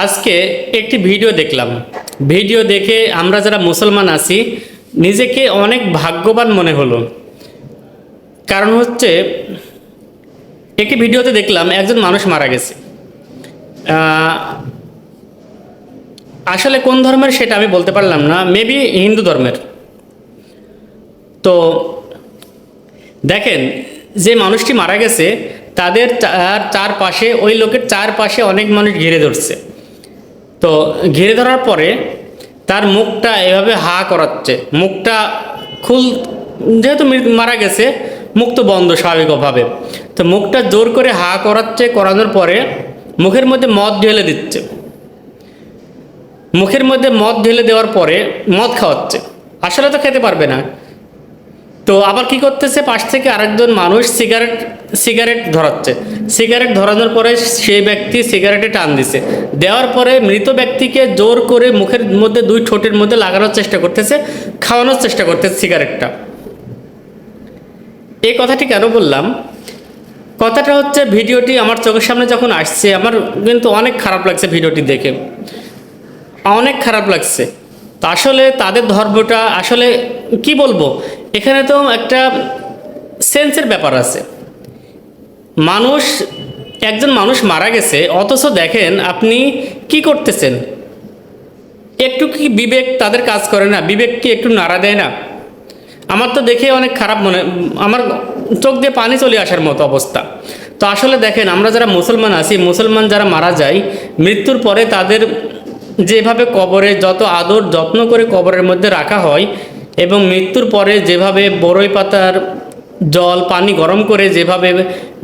আজকে একটি ভিডিও দেখলাম। ভিডিও দেখে আমরা যারা মুসলমান আছি, নিজেকে অনেক ভাগ্যবান মনে হলো। কারণ হচ্ছে, একটি ভিডিওতে দেখলাম একজন মানুষ মারা গেছে। আসলে কোন ধর্মের সেটা আমি বলতে পারলাম না মেবি হিন্দু ধর্মের। তো দেখেন, যে মানুষটি মারা গেছে, তাদের চার চারপাশে, ওই লোকের চারপাশে অনেক মানুষ ঘিরে ধরছে। তো ঘিরে ধরার পরে তার মুখটা এভাবে হা করাচ্ছে। মুখটা খুল যেহেতু মারা গেছে, মুখ তো বন্ধ স্বাভাবিকভাবে তো মুখটা জোর করে হা করাচ্ছে, করানোর পরে মুখের মধ্যে মদ ঢেলে দিচ্ছে। মুখের মধ্যে মদ ঢেলে দেওয়ার পরে মদ খাওয়াচ্ছে। আসলে তো খেতে পারবে না। তো আবার কি করতেছে? পাশ থেকে আরেকজন মানুষ সিগারেট সিগারেট ধরাচ্ছে। সিগারেট ধরানোর পরে সেই ব্যক্তি সিগারেটে টান দিছে। দেওয়ার পরে মৃত ব্যক্তিকে জোর করে মুখের মধ্যে দুই ঠোঁটের মধ্যে লাগানোর চেষ্টা করতেছে, খাওয়ানোর চেষ্টা করতেছে সিগারেটটা। এই কথাটি কেন বললাম? কথাটা হচ্ছে ভিডিওটি আমার চোখের সামনে যখন আসছে, আমার কিন্তু অনেক খারাপ লাগছে ভিডিওটি দেখে। অনেক খারাপ লাগছে। আসলে তাদের ধর্মটা আসলে কি বলব? এখানে তো একটা সেন্সের ব্যাপার আছে। মানুষ, একজন মানুষ মারা গেছে, অথচ দেখেন আপনি কি করতেছেন? একটু কি বিবেক তাদের কাজ করে না? বিবেক কি একটু নাড়া দেয় না? আমার তো দেখে অনেক খারাপ মনে, আমার চোখ দিয়ে পানি চলে আসার মতো অবস্থা। তো আসলে দেখেন, আমরা যারা মুসলমান আছি, মুসলমান যারা মারা যায়, মৃত্যুর পরে তাদের যেভাবে কবরে যত আদর যত্ন করে কবরের মধ্যে রাখা হয়, এবং মৃত্যুর পরে যেভাবে বড়ই পাতার জল, পানি গরম করে যেভাবে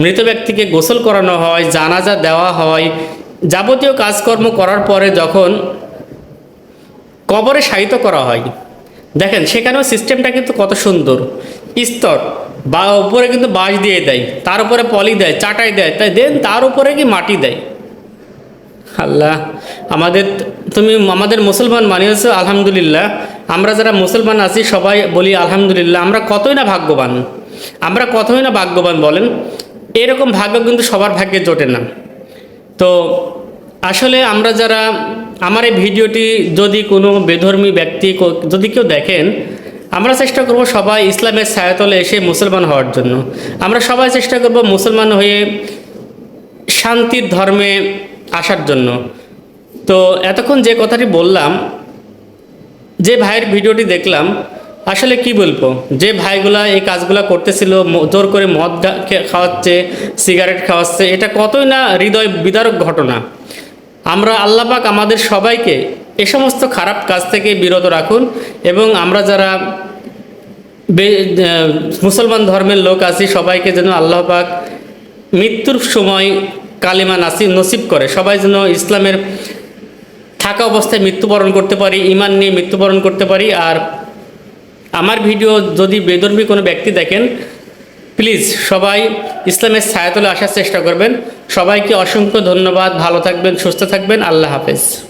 মৃত ব্যক্তিকে গোসল করানো হয়, জানাজা দেওয়া হয়, যাবতীয় কাজকর্ম করার পরে যখন কবরে শায়িত করা হয়, দেখেন সেখানেও সিস্টেমটা কিন্তু কত সুন্দর। স্তর, বা উপরে কিন্তু বাঁশ দিয়ে দেয়, তার উপরে পলি দেয়, চাটাই দেয়, তাই দেন তার উপরে কি মাটি দেয়? আল্লাহ, আমাদের তুমি আমাদের মুসলমান মানিয়েছো, আলহামদুলিল্লাহ। আমরা যারা মুসলমান আছি, সবাই বলি আলহামদুলিল্লাহ, আমরা কতই না ভাগ্যবান। আমরা কতই না ভাগ্যবান বলেন, এরকম ভাগ্য কিন্তু সবার ভাগ্যে জোটে না। তো আসলে আমরা যারা আমার এই ভিডিওটি যদি কোনো বেধর্মী ব্যক্তি যদি কেউ দেখেন, আমরা চেষ্টা করব সবাই ইসলামের ছায়াতলে এসে মুসলমান হওয়ার জন্য। আমরা সবাই চেষ্টা করব মুসলমান হয়ে শান্তির ধর্মে আসার জন্য। তো এতক্ষণ যে কথাটি বললাম, যে ভাইয়ের ভিডিওটি দেখলাম আসলে কি বলব? যে ভাইগুলা এই কাজগুলা করতেছিল জোর করে মদ খাওয়াচ্ছে, সিগারেট খাওয়াচ্ছে, এটা কতই না হৃদয় বিদারক ঘটনা। আমরা আল্লাপাক আমাদের সবাইকে এ সমস্ত খারাপ কাজ থেকে বিরত রাখুন এবং আমরা যারা মুসলমান ধর্মের লোক আছি, সবাইকে যেন আল্লাহ পাক মৃত্যুর সময় কালিমা নাসি নসিব করে। সবাই যেন ইসলামের থাকা অবস্থায় মৃত্যুবরণ করতে পারি ইমান নিয়ে মৃত্যুবরণ করতে পারি, আর আমার ভিডিও যদি বেদর্মী কোনো ব্যক্তি দেখেন প্লিজ সবাই ইসলামের ছায়াতলে আসার চেষ্টা করবেন। সবাইকে অসংখ্য ধন্যবাদ। ভালো থাকবেন, সুস্থ থাকবেন। আল্লাহ হাফেজ।